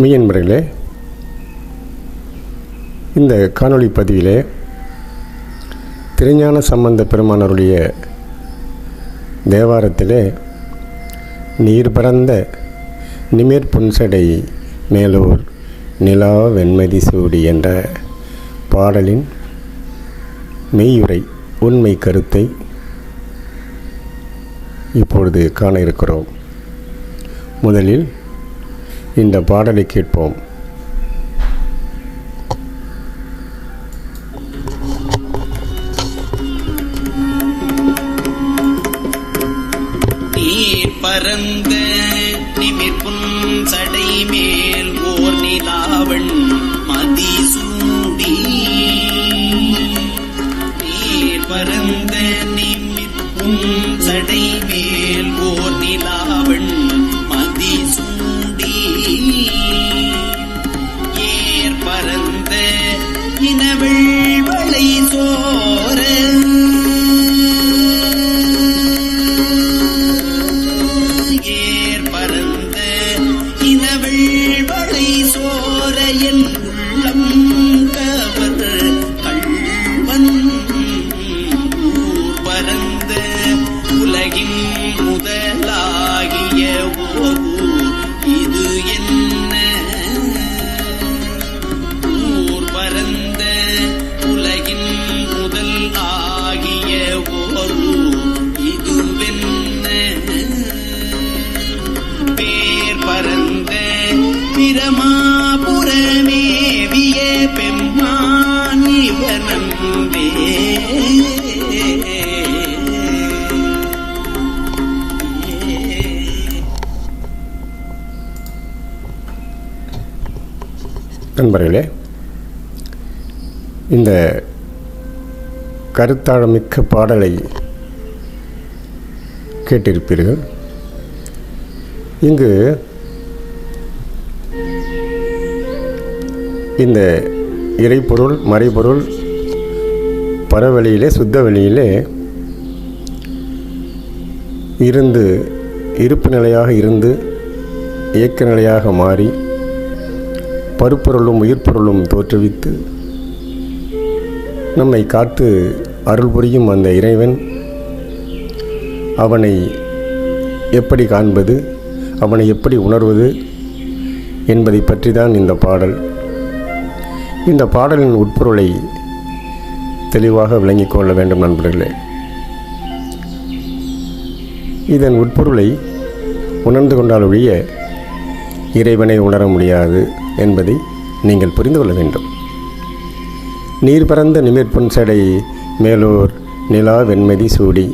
மெய்யன்பர்களே இந்த காணொளி பதிவிலே திருஞான சம்பந்த பெருமானருடைய தேவாரத்திலே நீர் பறந்த நிமிர் புன்சடை மேலூர் நிலா வெண்மதி சூடி என்ற பாடலின் மெய்யுரை உண்மை கருத்தை இப்பொழுது காண இருக்கிறோம். முதலில் இந்த பாடலை கேட்போம். நீர் பரந்த நிமிர்ப்பும் சடை மேல் ஓர் நிலாவண் மதிசூடி நீர் பரந்த நிமிர்ப்பும் சடை மேல் ஓர் நண்பர்களே இந்த கருத்தாழமிக்க பாடலை கேட்டிருப்பீர்கள். இங்கு இந்த இறைப்பொருள் மறைபொருள் பரவெளியிலே சுத்த வெளியிலே இருந்து இருப்பு நிலையாக இருந்து இயக்க நிலையாக மாறி பருப்பொருளும் உயிர்ப்பொருளும் தோற்றுவித்து நம்மை காத்து அருள் புரியும் அந்த இறைவன் அவனை எப்படி காண்பது அவனை எப்படி உணர்வது என்பதை பற்றி தான் இந்த பாடல். இந்த பாடலின் உட்பொருளை தெளிவாக விளங்கிக் கொள்ள வேண்டும் நண்பர்களே. இதன் உட்பொருளை உணர்ந்து கொண்டால் ஒழிய இறைவனை உணர முடியாது என்பதை நீங்கள் புரிந்து கொள்ள வேண்டும். நீர் பறந்த நிமிர்பொன் சடை மேலோர் நிலா வெண்மதி சூடி.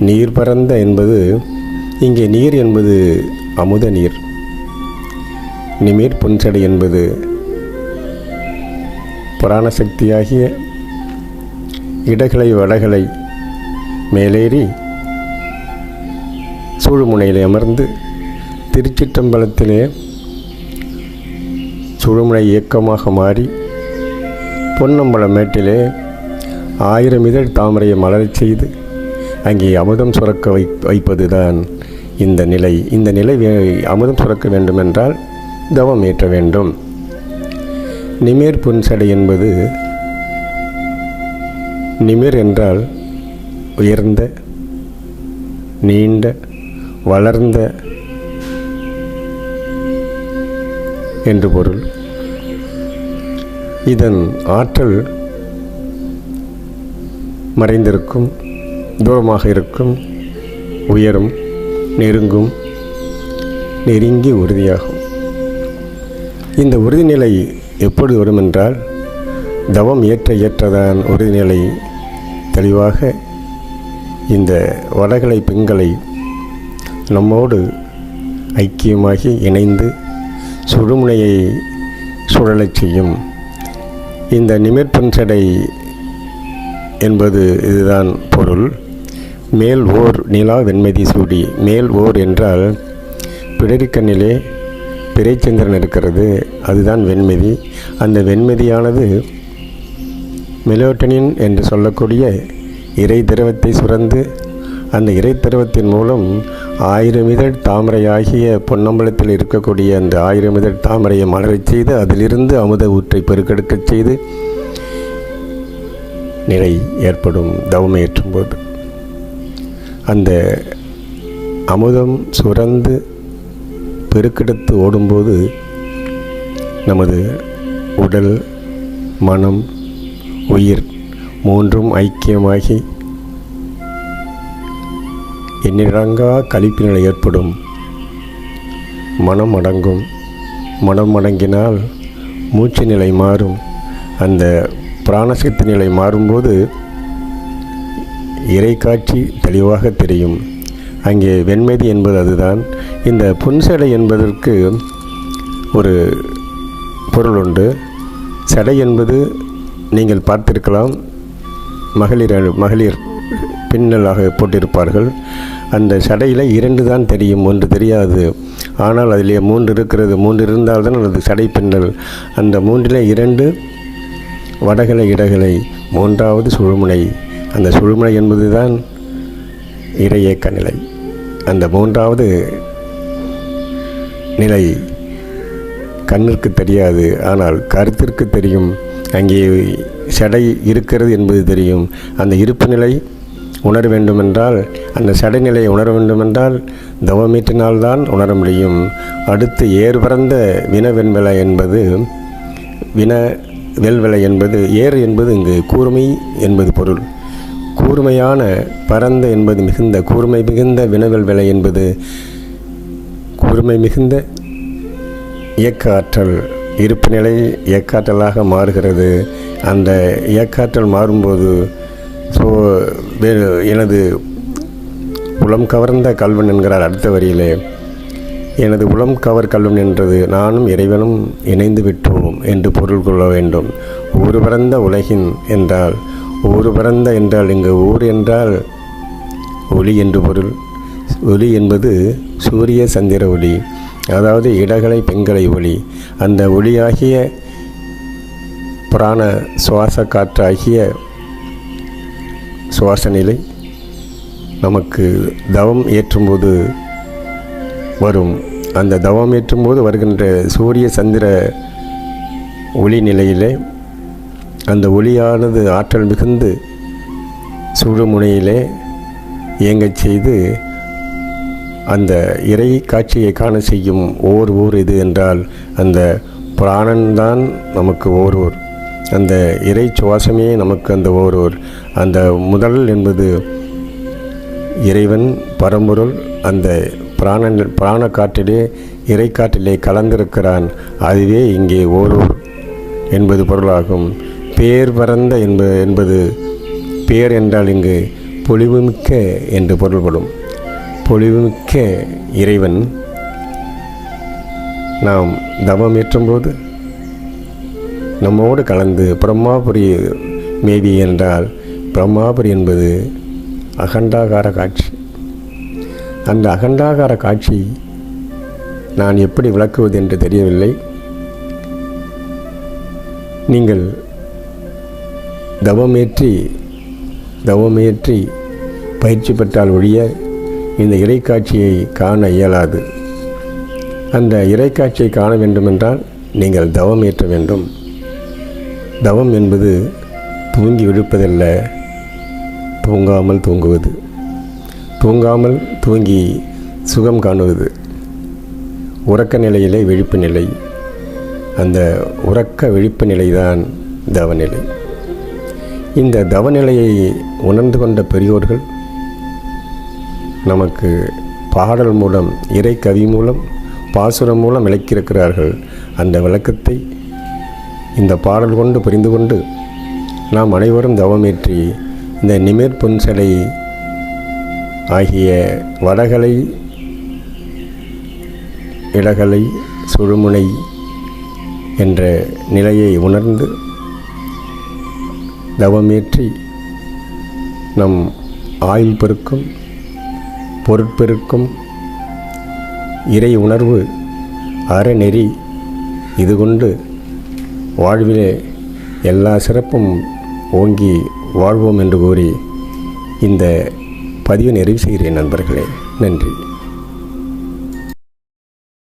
நீர் பறந்த என்பது இங்கே நீர் என்பது அமுத நீர். நிமிர் பொன்சடை என்பது புராணசக்தியாகிய இடகளை வடகளை மேலேறி சூழுமுனையில் அமர்ந்து திருச்சிற்றம்பலத்திலே சுழுமுனை இயக்கமாக மாறி பொன்னம்பலம் மேட்டிலே ஆயிரம் இதழ் தாமரையை மலரச் செய்து அங்கே அமுதம் சுரக்க வை வைப்பதுதான் இந்த நிலை. இந்த நிலை வே- அமுதம் சுரக்க வேண்டுமென்றால் தவம் ஏற்ற வேண்டும். நிமேர் புன்சடை என்பது நிமிர் என்றால் உயர்ந்த நீண்ட வளர்ந்த என்று பொருள். இதன் ஆற்றல் மறைந்திருக்கும் தூரமாக இருக்கும் உயரும் நெருங்கும் நெருங்கி உறுதியாகும். இந்த உறுதிநிலை எப்பொழுது வருமென்றால் தவம் ஏற்ற ஏற்றதான் உறுதிநிலை தெளிவாக இந்த வடகலை பெண்களை நம்மோடு ஐக்கியமாகி இணைந்து சுடுமுனையை சுழலச் செய்யும். இந்த நிமிர்பன்சடை என்பது இதுதான் பொருள். மேல் ஓர் நிலா வெண்மதி சூடி மேல் ஓர் என்றால் பிடரிக்கண்ணிலே பிறைச்சந்திரன் இருக்கிறது அதுதான் வெண்மதி. அந்த வெண்மதியானது மெலோட்டனின் என்று சொல்லக்கூடிய இறை திரவத்தை சுரந்து அந்த இறை திரவத்தின் மூலம் ஆயிரம் இதழ் தாமரையாகிய பொன்னம்பலத்தில் இருக்கக்கூடிய அந்த ஆயிரம் இதழ் தாமரையை மலரச் செய்து அதிலிருந்து அமுத ஊற்றை பெருக்கெடுக்கச் செய்து நிலை ஏற்படும் தவமையேற்றும் போது அந்த அமுதம் சுரந்து பெருக்கெடுத்து ஓடும்போது நமது உடல் மனம் உயிர் மூன்றும் ஐக்கியமாகி எண்ணிறங்கா கழிப்பு நிலை ஏற்படும் மனம் அடங்கும் மனம் அடங்கினால் மூச்சு நிலை மாறும். அந்த பிராணசக்தி நிலை மாறும்போது இறை காட்சி தெளிவாக தெரியும். அங்கே வெண்மதி என்பது அதுதான். இந்த புன்சடை என்பதற்கு ஒரு பொருள் உண்டு. சடை என்பது நீங்கள் பார்த்திருக்கலாம் மகளிர் மகளிர் பின்னலாக போட்டிருப்பார்கள். அந்த சடையில் இரண்டு தான் தெரியும் ஒன்று தெரியாது. ஆனால் அதிலே மூன்று இருக்கிறது. மூன்று இருந்தால்தான் அது சடை பின்னல். அந்த மூன்றிலே இரண்டு வடகலை இடகலை மூன்றாவது சுழுமுனை. அந்த சுழுமுனை என்பது தான் இறையேக்க நிலை. அந்த மூன்றாவது நிலை கண்ணிற்கு தெரியாது. ஆனால் கருத்திற்கு தெரியும். அங்கே சடை இருக்கிறது என்பது தெரியும். அந்த இருப்பு நிலை உணர வேண்டுமென்றால் அந்த சடை நிலையை உணர வேண்டுமென்றால் தவமீட்டினால்தான் உணர முடியும். அடுத்து ஏர் பறந்த வினவெண்விலை என்பது வின வெல்விலை என்பது ஏர் என்பது இங்கு கூர்மை என்பது பொருள். கூர்மையான பரந்த என்பது மிகுந்த கூர்மை மிகுந்த வினவல் விலை என்பது கூர்மை மிகுந்த இயக்க ஆற்றல். இருப்பு நிலை இயக்காற்றலாக மாறுகிறது. அந்த இயக்காற்றல் மாறும்போது ஸோ எனது உளம் கவர்ந்த கல்வன் என்கிறார் அடுத்த வரியிலே. எனது உளம் கவர் கல்வன் என்றது நானும் இறைவனும் இணைந்து விட்டோம் என்று பொருள் கொள்ள வேண்டும். ஊறு பறந்த உலகின் என்றால் ஊறு பறந்த என்றால் இங்கு ஊர் என்றால் ஒளி என்று பொருள். ஒளி என்பது சூரிய சந்திர ஒளி. அதாவது இடகலை பெண்களை ஒளி. அந்த ஒளியாகிய பிராண சுவாச காற்றாகிய சுவாச நிலை நமக்கு தவம் ஏற்றும்போது வரும். அந்த தவம் ஏற்றும்போது வருகின்ற சூரிய சந்திர ஒளி நிலையிலே அந்த ஒளியானது ஆற்றல் மிகுந்து சுழுமுனையிலே இயங்கச் செய்து அந்த இறை காட்சியை காண செய்யும் ஓர் ஊர் இது என்றால் அந்த பிராணன்தான் நமக்கு ஓர் ஊர். அந்த இறை சுவாசமே நமக்கு அந்த ஓரூர் அந்த முதல் என்பது இறைவன் பரம்பொருள். அந்த பிராணன் பிராண காற்றிலே இறை காற்றிலே கலந்திருக்கிறான். அதுவே இங்கே ஓரூர் என்பது பொருளாகும். பேர் பரந்த என்ப என்பது பேர் என்றால் இங்கு பொலிவுமிக்க என்று பொருள்படும். பொலிவுமிக்க இறைவன் நாம் தவம் ஏற்றும்போது நம்மோடு கலந்து பிரம்மாபுரி மேவி என்றால் பிரம்மாபுரி என்பது அகண்டாகார காட்சி. அந்த அகண்டாகார காட்சி நான் எப்படி விளக்குவது என்று தெரியவில்லை. நீங்கள் தவமேற்றி தவமேற்றி பயிற்சி பெற்றால் ஒழிய இந்த இறைக்காட்சியை காண இயலாது. அந்த இறைக்காட்சியை காண வேண்டுமென்றால் நீங்கள் தவம் ஏற்ற வேண்டும். தவம் என்பது தூங்கி விழுப்பதல்ல தூங்காமல் தூங்குவது. தூங்காமல் தூங்கி சுகம் காணுவது. உறக்க நிலையிலே விழிப்பு நிலை. அந்த உறக்க விழிப்பு நிலைதான் தவநிலை. இந்த தவநிலையை உணர்ந்து கொண்ட பெரியோர்கள் நமக்கு பாடல் மூலம் இறை கவி மூலம் பாசுரம் மூலம் விளக்கியிருக்கிறார்கள். அந்த விளக்கத்தை இந்த பாடல் கொண்டு புரிந்து கொண்டு நாம் அனைவரும் தவமேற்றி இந்த நிமிர்பொன்சலை ஆகிய வடகலை இடகலை சுழுமுனை என்ற நிலையை உணர்ந்து தவமேற்றி நம் ஆயுள் பெருக்கும். பொருட்பெருக்கும் இறை உணர்வு அறநெறி இது கொண்டு வாழ்விலே எல்லா சிறப்பும் ஓங்கி வாழ்வோம் என்று கூறி இந்த பதிவை நிறைவு செய்கிறேன் நண்பர்களே. நன்றி.